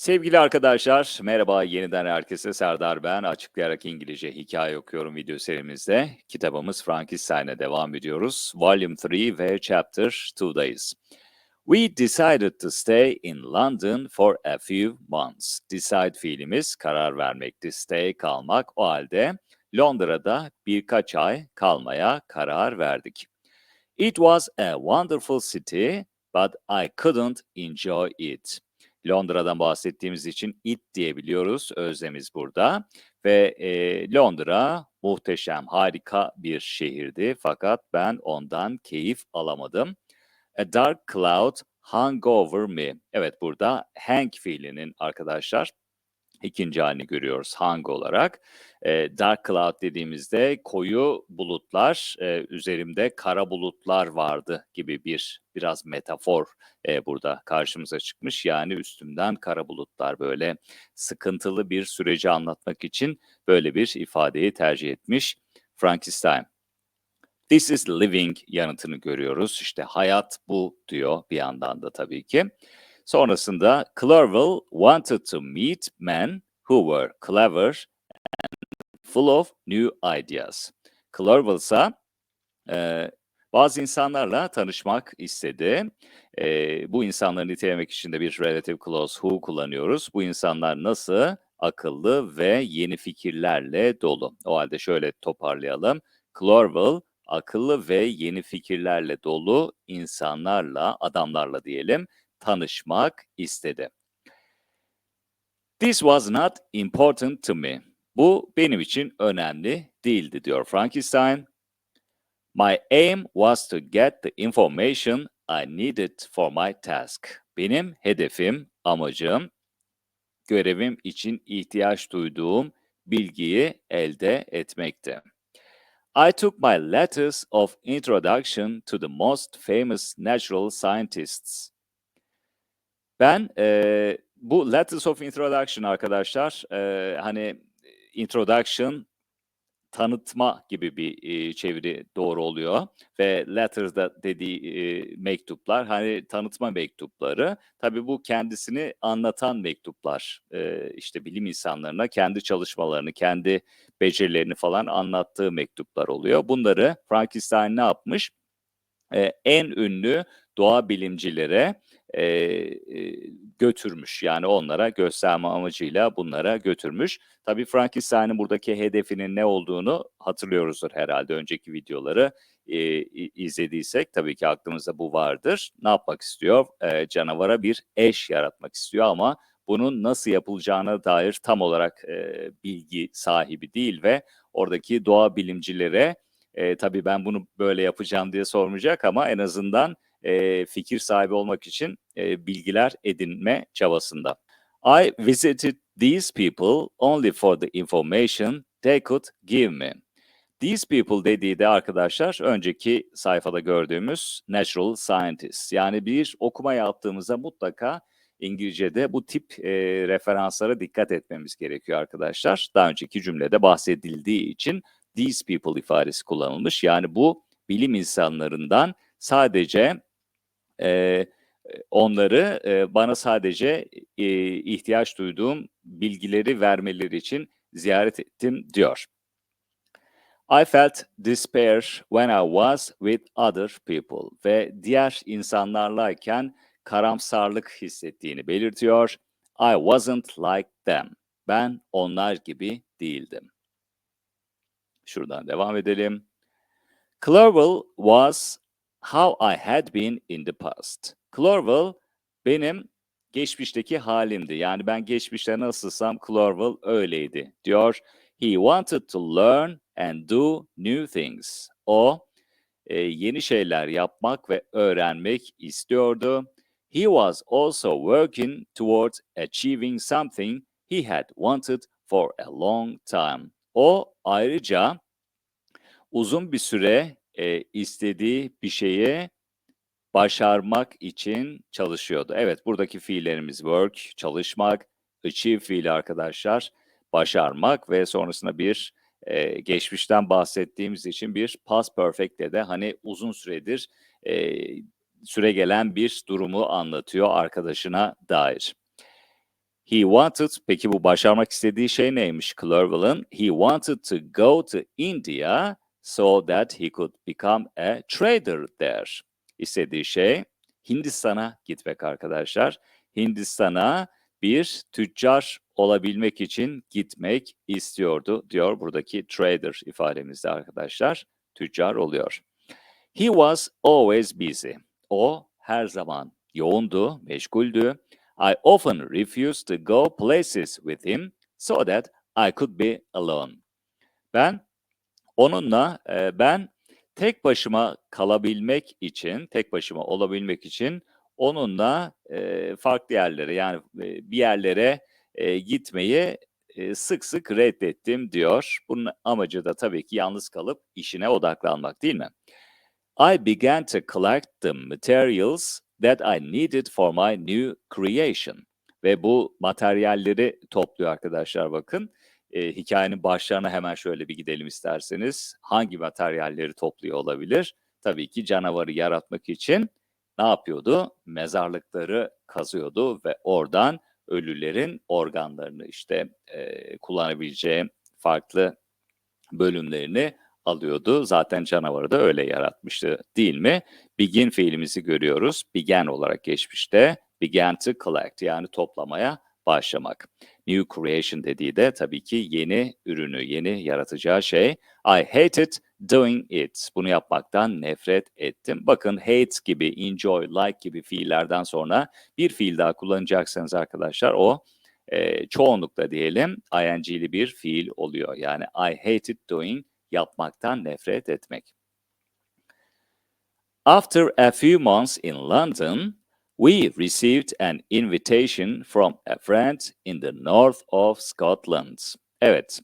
Sevgili arkadaşlar, merhaba yeniden herkese Serdar ben. Açıklayarak İngilizce hikaye okuyorum video serimizde. Kitabımız Frankenstein'e devam ediyoruz. Volume 3 ve Chapter 2'dayız. We decided to stay in London for a few months. Decide fiilimiz karar vermekti. Stay kalmak. O halde Londra'da birkaç ay kalmaya karar verdik. It was a wonderful city, but I couldn't enjoy it. Londra'dan bahsettiğimiz için it diyebiliyoruz. Özlemiz burada. Ve e, Londra muhteşem, harika bir şehirdi. Fakat ben ondan keyif alamadım. A dark cloud hung over me. Evet burada hang fiilinin arkadaşlar ikinci halini görüyoruz hang olarak. E, dark cloud dediğimizde koyu bulutlar, e, üzerimde kara bulutlar vardı gibi bir biraz metafor e, burada karşımıza çıkmış. Yani üstümden kara bulutlar böyle sıkıntılı bir süreci anlatmak için böyle bir ifadeyi tercih etmiş Frankenstein. This is living yanıtını görüyoruz. İşte hayat bu diyor bir yandan da tabii ki. Sonrasında Clerval wanted to meet men who were clever and full of new ideas. Clerval ise e, bazı insanlarla tanışmak istedi. E, bu insanları nitelemek için de bir relative clause who kullanıyoruz. Bu insanlar nasıl? Akıllı ve yeni fikirlerle dolu. O halde şöyle toparlayalım. Clerval akıllı ve yeni fikirlerle dolu insanlarla, adamlarla diyelim, tanışmak istedi. This was not important to me. Bu benim için önemli değildi diyor Frankenstein. My aim was to get the information I needed for my task. Benim hedefim, amacım, görevim için ihtiyaç duyduğum bilgiyi elde etmekti. I took my letters of introduction to the most famous natural scientists. Ben e, bu Letters of Introduction arkadaşlar e, hani introduction tanıtma gibi bir e, çeviri doğru oluyor. Ve letters da dediği e, mektuplar hani tanıtma mektupları. Tabii bu kendisini anlatan mektuplar e, işte bilim insanlarına kendi çalışmalarını kendi becerilerini falan anlattığı mektuplar oluyor. Bunları Frankenstein ne yapmış? E, en ünlü doğa bilimcilere e, götürmüş. Yani onlara gösterme amacıyla bunlara götürmüş. Tabii Frankenstein'in buradaki hedefinin ne olduğunu hatırlıyoruzdur herhalde önceki videoları e, izlediysek tabii ki aklımızda bu vardır. Ne yapmak istiyor? E, canavara bir eş yaratmak istiyor ama bunun nasıl yapılacağına dair tam olarak e, bilgi sahibi değil ve oradaki doğa bilimcilere e, tabii ben bunu böyle yapacağım diye sormayacak ama en azından e, fikir sahibi olmak için e, bilgiler edinme çabasında. I visited these people only for the information they could give me. These people dediği de arkadaşlar önceki sayfada gördüğümüz natural scientists. Yani bir okuma yaptığımızda mutlaka İngilizce'de bu tip e, referanslara dikkat etmemiz gerekiyor arkadaşlar. Daha önceki cümlede bahsedildiği için these people ifadesi kullanılmış. Yani bu bilim insanlarından sadece e, onları e, bana sadece e, ihtiyaç duyduğum bilgileri vermeleri için ziyaret ettim diyor. I felt despair when I was with other people ve diğer insanlarlayken karamsarlık hissettiğini belirtiyor. I wasn't like them. Ben onlar gibi değildim. Şuradan devam edelim. Clerval was how I had been in the past. Clerval benim geçmişteki halimdi. Yani ben geçmişte nasılsam Clerval öyleydi diyor. He wanted to learn and do new things. O e, yeni şeyler yapmak ve öğrenmek istiyordu. He was also working towards achieving something he had wanted for a long time. O ayrıca uzun bir süre e, istediği bir şeye başarmak için çalışıyordu. Evet buradaki fiillerimiz work, çalışmak, achieve fiili arkadaşlar, başarmak ve sonrasında bir e, geçmişten bahsettiğimiz için bir past perfect'te de hani uzun süredir e, süre gelen bir durumu anlatıyor arkadaşına dair. He wanted, peki bu başarmak istediği şey neymiş Clerval'ın? He wanted to go to India so that he could become a trader there. İstediği şey Hindistan'a gitmek arkadaşlar. Hindistan'a bir tüccar olabilmek için gitmek istiyordu diyor buradaki trader ifademizde arkadaşlar. Tüccar oluyor. He was always busy. O her zaman yoğundu, meşguldü. I often refused to go places with him so that I could be alone. Ben onunla e, ben tek başıma kalabilmek için, tek başıma olabilmek için onunla e, farklı yerlere yani e, bir yerlere e, gitmeyi e, sık sık reddettim diyor. Bunun amacı da tabii ki yalnız kalıp işine odaklanmak değil mi? I began to collect the materials that I needed for my new creation. Ve bu materyalleri topluyor arkadaşlar bakın. E, hikayenin başlarına hemen şöyle bir gidelim isterseniz. Hangi materyalleri topluyor olabilir? Tabii ki canavarı yaratmak için ne yapıyordu? Mezarlıkları kazıyordu ve oradan ölülerin organlarını işte e, kullanabileceği farklı bölümlerini alıyordu. Zaten canavarı da öyle yaratmıştı değil mi? Begin fiilimizi görüyoruz. Began olarak geçmişte. Began to collect yani toplamaya başlamak. New creation dediği de tabii ki yeni ürünü, yeni yaratacağı şey. I hated doing it. Bunu yapmaktan nefret ettim. Bakın hate gibi, enjoy, like gibi fiillerden sonra bir fiil daha kullanacaksanız arkadaşlar o e, çoğunlukla diyelim ing'li bir fiil oluyor. Yani I hated doing yapmaktan nefret etmek. After a few months in London, we received an invitation from a friend in the north of Scotland. Evet,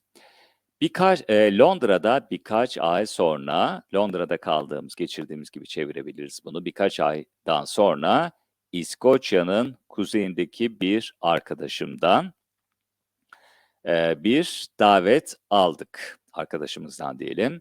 birkaç e, Londra'da birkaç ay sonra, Londra'da kaldığımız, geçirdiğimiz gibi çevirebiliriz bunu. Birkaç aydan sonra İskoçya'nın kuzeyindeki bir arkadaşımdan e, bir davet aldık arkadaşımızdan diyelim.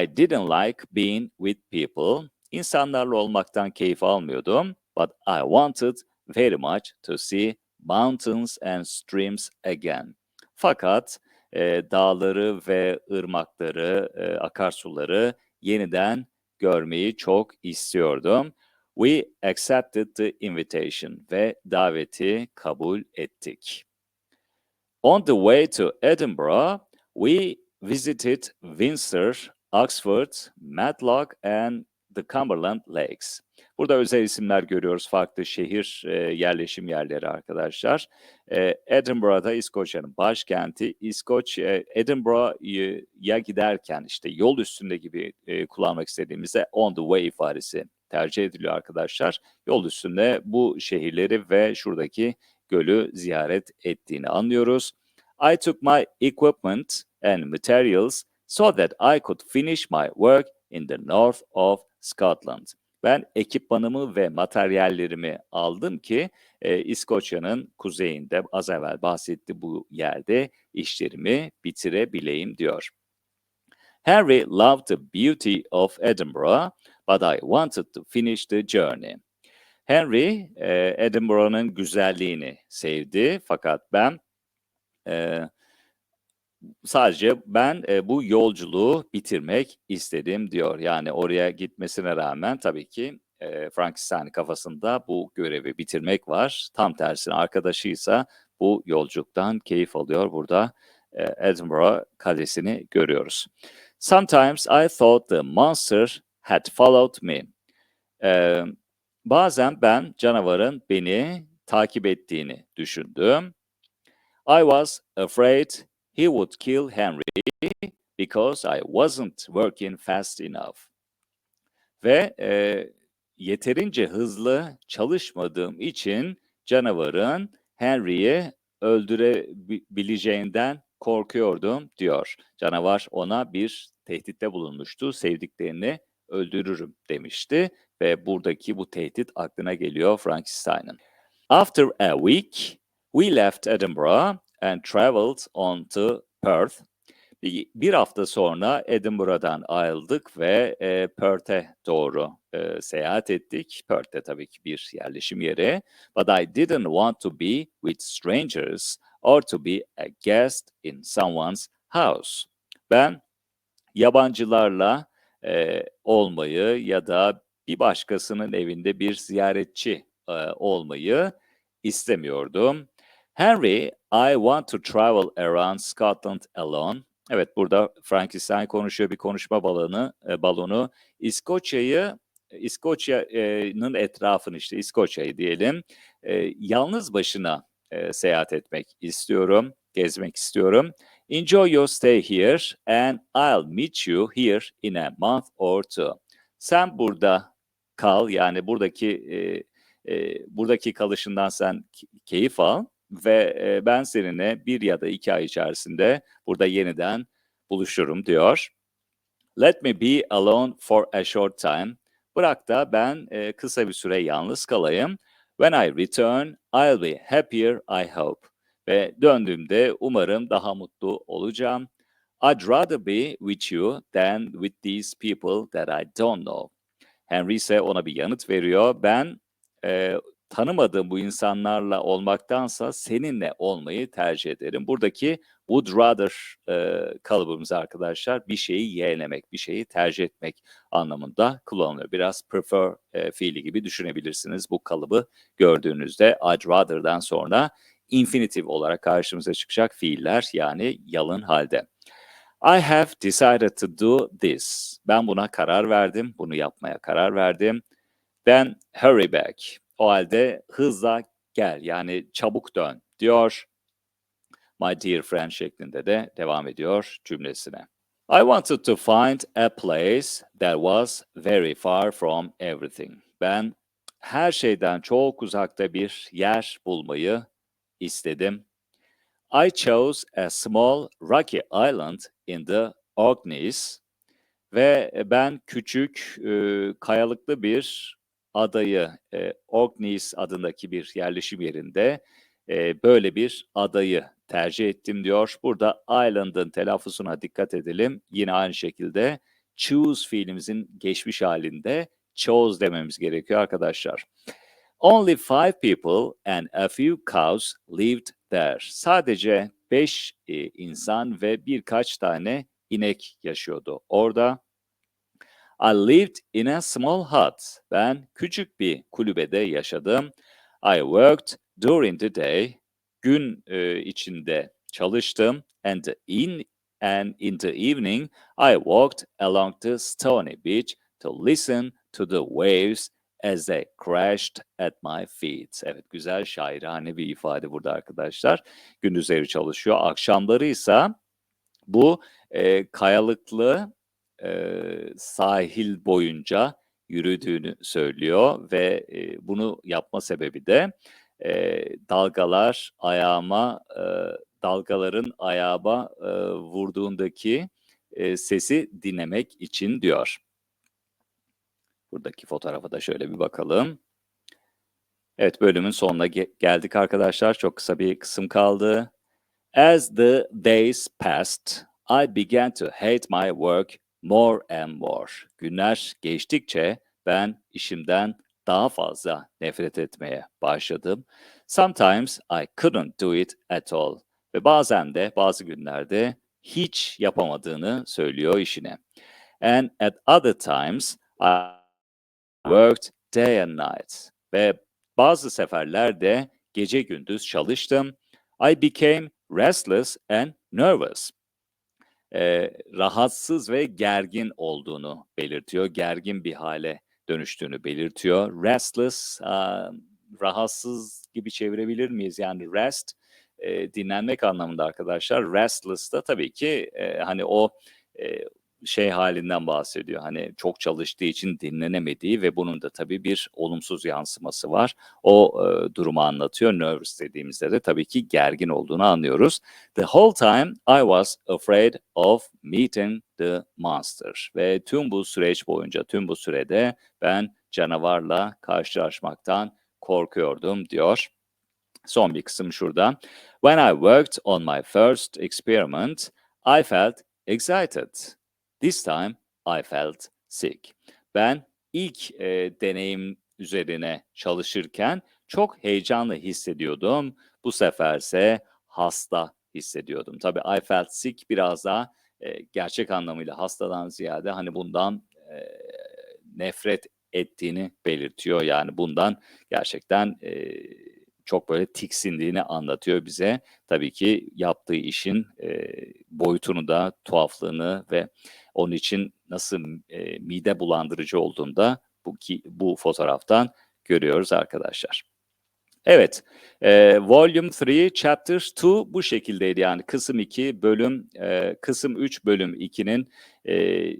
I didn't like being with people. İnsanlarla olmaktan keyif almıyordum. But I wanted very much to see mountains and streams again. Fakat e, dağları ve ırmakları, e, akarsuları yeniden görmeyi çok istiyordum. We accepted the invitation ve daveti kabul ettik. On the way to Edinburgh, we visited Windsor, Oxford, Matlock and the Cumberland Lakes. Burada özel isimler görüyoruz. Farklı şehir e, yerleşim yerleri arkadaşlar. E, Edinburgh'da İskoçya'nın başkenti. İskoç, e, Edinburgh'a giderken işte yol üstünde gibi e, kullanmak istediğimizde on the way ifadesi tercih ediliyor arkadaşlar. Yol üstünde bu şehirleri ve şuradaki gölü ziyaret ettiğini anlıyoruz. I took my equipment and materials so that I could finish my work in the north of Scotland. Ben ekipmanımı ve materyallerimi aldım ki e, İskoçya'nın kuzeyinde az evvel bahsetti bu yerde işlerimi bitirebileyim diyor. Henry loved the beauty of Edinburgh, but I wanted to finish the journey. Henry e, Edinburgh'ın güzelliğini sevdi fakat ben e, sadece ben e, bu yolculuğu bitirmek istedim diyor. Yani oraya gitmesine rağmen tabii ki e, Frankenstein kafasında bu görevi bitirmek var. Tam tersine arkadaşıysa bu yolculuktan keyif alıyor. Burada e, Edinburgh Kalesi'ni görüyoruz. Sometimes I thought the monster had followed me. E, bazen ben canavarın beni takip ettiğini düşündüm. I was afraid he would kill Henry because I wasn't working fast enough. Ve e, yeterince hızlı çalışmadığım için canavarın Henry'i öldürebileceğinden korkuyordum diyor. Canavar ona bir tehditte bulunmuştu. Sevdiklerini öldürürüm demişti ve buradaki bu tehdit aklına geliyor Frankenstein'ın. After a week, we left Edinburgh and traveled on to Perth. Bir, hafta sonra Edinburgh'dan ayrıldık ve e, Perth'e doğru e, seyahat ettik. Perth de tabii ki bir yerleşim yeri. But I didn't want to be with strangers or to be a guest in someone's house. Ben yabancılarla e, olmayı ya da bir başkasının evinde bir ziyaretçi e, olmayı istemiyordum. Henry, I want to travel around Scotland alone. Evet burada Frankenstein konuşuyor bir konuşma balonu, e, balonu. İskoçya'yı, İskoçya'nın etrafını işte İskoçya'yı diyelim. E, yalnız başına e, seyahat etmek istiyorum, gezmek istiyorum. Enjoy your stay here and I'll meet you here in a month or two. Sen burada kal yani buradaki e, e, buradaki kalışından sen keyif al ve e, ben seninle bir ya da iki ay içerisinde burada yeniden buluşurum diyor. Let me be alone for a short time. Bırak da ben e, kısa bir süre yalnız kalayım. When I return, I'll be happier I hope. Ve döndüğümde umarım daha mutlu olacağım. I'd rather be with you than with these people that I don't know. Henry ise ona bir yanıt veriyor. Ben e, tanımadığım bu insanlarla olmaktansa seninle olmayı tercih ederim. Buradaki would rather e, kalıbımız arkadaşlar bir şeyi yeğlemek, bir şeyi tercih etmek anlamında kullanılıyor. Biraz prefer e, fiili gibi düşünebilirsiniz bu kalıbı gördüğünüzde I'd rather'dan sonra infinitive olarak karşımıza çıkacak fiiller yani yalın halde. I have decided to do this. Ben buna karar verdim, bunu yapmaya karar verdim. Then hurry back. O halde hızla gel yani çabuk dön diyor. My dear friend şeklinde de devam ediyor cümlesine. I wanted to find a place that was very far from everything. Ben her şeyden çok uzakta bir yer bulmayı istedim. I chose a small rocky island in the Orkneys ve ben küçük e, kayalıklı bir adayı e, Orkneys adındaki bir yerleşim yerinde e, böyle bir adayı tercih ettim diyor. Burada island'ın telaffuzuna dikkat edelim. Yine aynı şekilde choose fiilimizin geçmiş halinde chose dememiz gerekiyor arkadaşlar. Only five people and a few cows lived there. Sadece beş e, insan ve birkaç tane inek yaşıyordu orada. I lived in a small hut. Ben küçük bir kulübede yaşadım. I worked during the day. Gün e, içinde çalıştım. And in and in the evening I walked along the stony beach to listen to the waves as they crashed at my feet. Evet güzel şairane bir ifade burada arkadaşlar. Gündüzleri çalışıyor. Akşamları ise bu e, kayalıklı e, sahil boyunca yürüdüğünü söylüyor ve e, bunu yapma sebebi de e, dalgalar ayağıma e, dalgaların ayağıma e, vurduğundaki e, sesi dinlemek için diyor. Buradaki fotoğrafa da şöyle bir bakalım. Evet bölümün sonuna ge- geldik arkadaşlar. Çok kısa bir kısım kaldı. As the days passed, I began to hate my work more and more. Günler geçtikçe ben işimden daha fazla nefret etmeye başladım. Sometimes I couldn't do it at all. Ve bazen de bazı günlerde hiç yapamadığını söylüyor işine. And at other times I worked day and night. Ve bazı seferlerde gece gündüz çalıştım. I became restless and nervous. Ee, rahatsız ve gergin olduğunu belirtiyor. Gergin bir hale dönüştüğünü belirtiyor. Restless, uh, rahatsız gibi çevirebilir miyiz? Yani rest, e, dinlenmek anlamında arkadaşlar. Restless da tabii ki e, hani o e, şey halinden bahsediyor. Hani çok çalıştığı için dinlenemediği ve bunun da tabii bir olumsuz yansıması var. O e, durumu anlatıyor. Nervous dediğimizde de tabii ki gergin olduğunu anlıyoruz. The whole time I was afraid of meeting the monster. Ve tüm bu süreç boyunca, tüm bu sürede ben canavarla karşılaşmaktan korkuyordum diyor. Son bir kısım şurada. When I worked on my first experiment, I felt excited. This time I felt sick. Ben ilk e, deneyim üzerine çalışırken çok heyecanlı hissediyordum. Bu seferse hasta hissediyordum. Tabii I felt sick biraz daha e, gerçek anlamıyla hastadan ziyade hani bundan e, nefret ettiğini belirtiyor. Yani bundan gerçekten e, çok böyle tiksindiğini anlatıyor bize. Tabii ki yaptığı işin e, boyutunu da tuhaflığını ve onun için nasıl e, mide bulandırıcı olduğunu da bu, ki, bu fotoğraftan görüyoruz arkadaşlar. Evet, e, Volume 3, Chapter 2 bu şekildeydi yani kısım 2, bölüm, e, kısım 3, bölüm 2'nin e,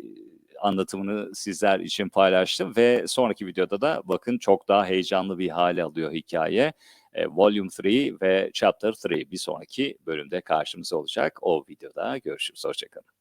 anlatımını sizler için paylaştım ve sonraki videoda da bakın çok daha heyecanlı bir hale alıyor hikaye. E, Volume 3 ve Chapter 3 bir sonraki bölümde karşımıza olacak. O videoda görüşürüz. Hoşçakalın.